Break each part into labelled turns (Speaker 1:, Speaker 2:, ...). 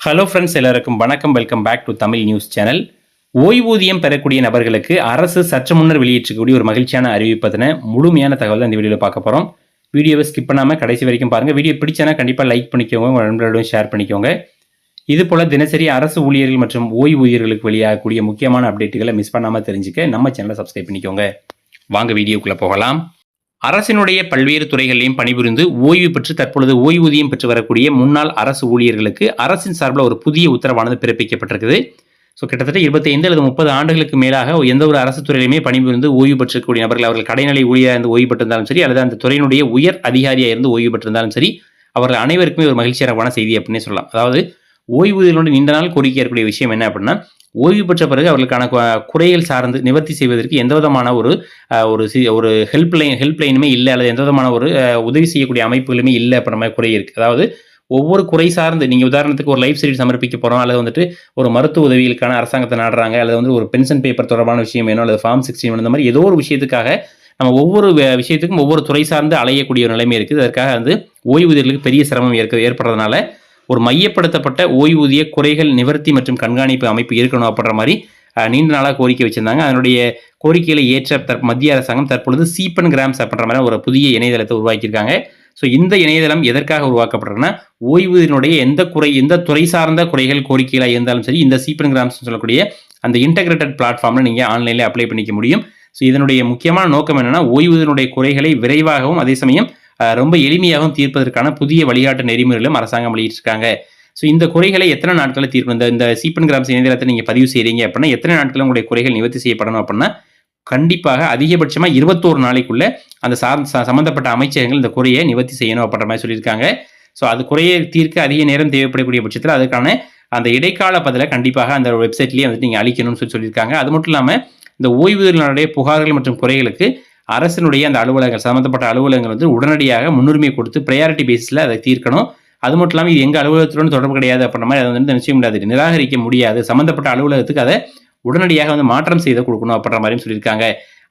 Speaker 1: Hello friends எல்லாருக்கும் வணக்கம். Welcome back to Tamil news channel ஓய்வூதியம் பெறக்கூடிய நபர்களுக்கு அரசு சற்று முன்னர் வெளியிட்டிருக்கக்கூடிய ஒரு மகிழ்ச்சியான அறிவிப்பதன முழுமையான தகவல் இந்த வீடியோவில் பார்க்க போகிறோம் வீடியோவை ஸ்கிப் பண்ணாமல் கடைசி வரைக்கும் பாருங்கள் வீடியோ பிடிச்சனா கண்டிப்பாக லைக் பண்ணிக்கோங்க. உங்கள் நண்பர்களோடும் ஷேர் பண்ணிக்கோங்க. இது போல் தினசரி அரசு ஊழியர்கள் மற்றும் ஓய்வூதியர்களுக்கு வெளியாகக்கூடிய முக்கியமான அப்டேட்டுகளை மிஸ் பண்ணாமல் தெரிஞ்சுக்க நம்ம சேனலை சப்ஸ்கிரைப் பண்ணிக்கோங்க. வாங்க வீடியோக்குள்ளே போகலாம். அரசினுடைய பல்வேறு துறைகளிலையும் பணிபுரிந்து ஓய்வு பெற்று தற்பொழுது ஓய்வூதியம் பெற்று வரக்கூடிய முன்னாள் அரசு ஊழியர்களுக்கு அரசின் சார்பில் ஒரு புதிய உத்தரவானது பிறப்பிக்கப்பட்டிருக்குது ஸோ கிட்டத்தட்ட இருபத்தைந்து அல்லது முப்பது ஆண்டுகளுக்கு மேலாக எந்த ஒரு அரசு துறையிலுமே பணிபுரிந்து ஓய்வு பெற்றக்கூடிய நபர்கள் அவர்கள் கடைநிலை ஊழியராக இருந்து ஓய்வு பெற்றிருந்தாலும் சரி அல்லது அந்த துறையினுடைய உயர் அதிகாரியாக இருந்து ஓய்வு பெற்றிருந்தாலும் சரி அவர்கள் அனைவருக்குமே ஒரு மகிழ்ச்சியான செய்தி அப்படின்னே சொல்லலாம். அதாவது ஓய்வூதியர்களுடைய நீண்ட நாள் கோரிக்கை இருக்கக்கூடிய விஷயம் என்ன அப்படின்னா ஓய்வு பெற்ற பிறகு அவர்களுக்கான குறைகள் சார்ந்து நிவர்த்தி செய்வதற்கு எந்த விதமான ஒரு ஒரு சி ஒரு ஹெல்ப் லைன் ஹெல்ப் லைனுமே இல்லை அல்லது எந்த விதமான ஒரு உதவி செய்யக்கூடிய அமைப்புகளுமே இல்லை அப்படின்ற நம்ம குறை இருக்குது அதாவது ஒவ்வொரு குறை சார்ந்து நீங்கள் உதாரணத்துக்கு ஒரு லைஃப் சர்டிஃபிகேட் சமர்ப்பிக்க போகிறோம் அல்லது வந்துட்டு ஒரு மருத்துவ உதவிகளுக்கான அரசாங்கத்தை நாடுறாங்க. அல்லது வந்து ஒரு பென்ஷன் பேப்பர் தொடர்பான விஷயம் வேணும். அல்லது ஃபார்ம் சிக்ஸ்டீன் வேணும். இந்த மாதிரி ஏதோ ஒரு விஷயத்துக்காக நம்ம ஒவ்வொரு விஷயத்துக்கும் ஒவ்வொரு துறை சார்ந்து அலையக்கூடிய ஒரு நிலைமை இருக்குது. அதற்காக வந்து ஓய்வூதியர்களுக்கு பெரிய சிரமம் ஏற்க ஏற்படுறதுனால ஒரு மையப்படுத்தப்பட்ட ஓய்வூதிய குறைகள் நிவர்த்தி மற்றும் கண்காணிப்பு அமைப்பு இருக்கணும் அப்படின்ற மாதிரி நீண்ட நாளாக கோரிக்கை வச்சிருந்தாங்க. அதனுடைய கோரிக்கைகளை ஏற்ற தற் மத்திய அரசாங்கம் தற்பொழுது சீப்பன் கிராம்ஸ் அப்படின்ற மாதிரி ஒரு புதிய இணையதளத்தை உருவாக்கியிருக்காங்க. ஸோ இந்த இணையதளம் எதற்காக உருவாக்கப்படுறதுன்னா ஓய்வூதியனுடைய எந்த குறை எந்த துறை சார்ந்த குறைகள் கோரிக்கைகளாக இருந்தாலும் சரி இந்த சீப்பன் கிராம்ஸ் சொல்லக்கூடிய அந்த இன்டகிரேட்டட் பிளாட்ஃபார்மில் நீங்கள் ஆன்லைனில் அப்ளை பண்ணிக்க முடியும். ஸோ இதனுடைய முக்கியமான நோக்கம் என்னென்னா ஓய்வூதியனுடைய குறைகளை விரைவாகவும் அதே சமயம் ரொம்ப எளிமையாகவும் தீர்ப்பதற்கான புதிய வழிகாட்டு நெறிமுறைகளும் அரசாங்கம் வெளியிட்டிருக்காங்க. ஸோ இந்த குறைகளை எத்தனை நாட்களில் தீர்க்கணும் இந்த இந்த சீப்பன் கிராம்ஸ் இணையதளத்தை நீங்கள் பதிவு செய்கிறீங்க அப்படின்னா எத்தனை நாட்களில் உங்களுடைய குறைகள் நிவர்த்தி செய்யப்படணும் அப்படின்னா கண்டிப்பாக அதிகபட்சமாக இருபத்தோரு நாளைக்குள்ள அந்த சம்மந்தப்பட்ட அமைச்சகங்கள் இந்த குறையை நிவர்த்தி செய்யணும் அப்படின்ற மாதிரி சொல்லியிருக்காங்க. ஸோ அது குறையை தீர்க்க அதிக நேரம் தேவைப்படக்கூடிய பட்சத்தில் அதுக்கான அந்த இடைக்கால பதிலை கண்டிப்பாக அந்த வெப்சைட்லேயே வந்துட்டு நீங்கள் அளிக்கணும்னு சொல்லி சொல்லியிருக்காங்க. அது மட்டும் இல்லாமல் இந்த ஓய்வூதியர்களுடைய புகார்கள் மற்றும் குறைகளுக்கு அரசினுடைய அந்த அலுவலகங்கள் சம்மந்தப்பட்ட அலுவலகங்கள் வந்து உடனடியாக முன்னுரிமை கொடுத்து ப்ரையாரிட்டி பேஸில் அதை தீர்க்கணும். அது மட்டும் இல்லாமல் இது எங்கள் அலுவலகத்துடன் தொடர்பு கிடையாது அப்படின்ற மாதிரி அதை வந்து நிச்சயம் முடியாது நிராகரிக்க முடியாது. சம்மந்தப்பட்ட அலுவலகத்துக்கு அதை உடனடியாக வந்து மாற்றம் செய்து கொடுக்கணும் அப்படின்ற மாதிரியும் சொல்லியிருக்காங்க.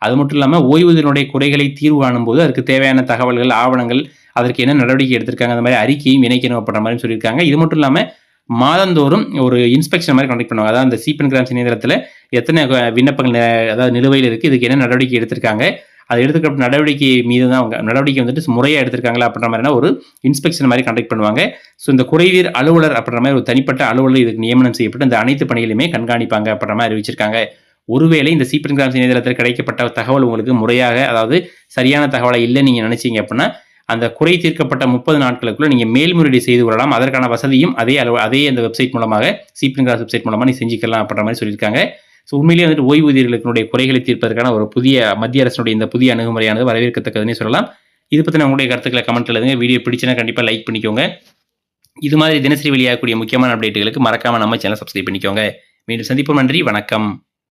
Speaker 1: அது மட்டும் இல்லாமல் ஓய்வூதியனுடைய குறைகளை தீர்வு காணும்போது அதற்கு தேவையான தகவல்கள் ஆவணங்கள் அதற்கு என்ன நடவடிக்கை எடுத்திருக்காங்க அந்த மாதிரி அறிக்கையும் இணைக்கணும் அப்படின்ற மாதிரி சொல்லியிருக்காங்க. இது மட்டும் இல்லாமல் மாதந்தோறும் ஒரு இன்ஸ்பெக்ஷன் மாதிரி கண்டக்ட் பண்ணுவாங்க. அதாவது அந்த சீப்பன் கிராம்ஸ் இணையதளத்தில் எத்தனை விண்ணப்பங்கள் அதாவது நிலுவையில் இருக்குது இதுக்கு என்ன நடவடிக்கை எடுத்திருக்காங்க. அதை எடுத்துக்கப்பட்ட நடவடிக்கை மீது தான் அவங்க நடவடிக்கை வந்துட்டு முறையாக எடுத்திருக்காங்களா அப்படின்ற மாதிரினா ஒரு இன்ஸ்பெக்ஷன் மாதிரி கண்டக்ட் பண்ணுவாங்க. ஸோ இந்த குறைதீர் அலுவலர் அப்படின்ற மாதிரி ஒரு தனிப்பட்ட அலுவலர் இதுக்கு நியமனம் செய்யப்பட்டு இந்த அனைத்து பணிகளையுமே கண்காணிப்பாங்க அப்படின்ற மாதிரி அறிவிச்சிருக்காங்க. ஒருவேளை இந்த சீப்பன் கிராம்ஸ் இணையதளத்தில் கிடைக்கப்பட்ட தகவல் உங்களுக்கு முறையாக அதாவது சரியான தகவலை இல்லை நீங்கள் நினச்சிங்க அப்படின்னா அந்த குறை தீர்க்கப்பட்ட முப்பது நாட்களுக்குள்ள நீங்கள் மேல்முறையீடு செய்து கொள்ளலாம். அதற்கான வசதியும் அதே அளவு அதே அந்த வெப்சைட் மூலமாக சீப்பன் கிராஸ் வெப்சைட் மூலமாக நீ செஞ்சுக்கலாம் அப்படின்ற மாதிரி சொல்லியிருக்காங்க. ஸோ உண்மையிலேயே வந்துட்டு ஓய்வூதியர்களுடைய குறைகளை தீர்ப்பதற்கான ஒரு புதிய மத்திய அரசினுடைய இந்த புதிய அணுகுமுறையானது வரவேற்கத்தக்கதுன்னு சொல்லலாம். இது பற்றின உங்களுடைய கருத்துக்களை கமெண்ட் எழுதுங்க. வீடியோ பிடிச்சினா கண்டிப்பாக லைக் பண்ணிக்கோங்க. இது மாதிரி தினசரி வெளியாகக்கூடிய முக்கியமான அப்டேட்டுகளுக்கு மறக்காமல் நம்ம சேனல் சப்ஸ்கிரைப் பண்ணிக்கோங்க. மீண்டும் சந்திப்போம். நன்றி. வணக்கம்.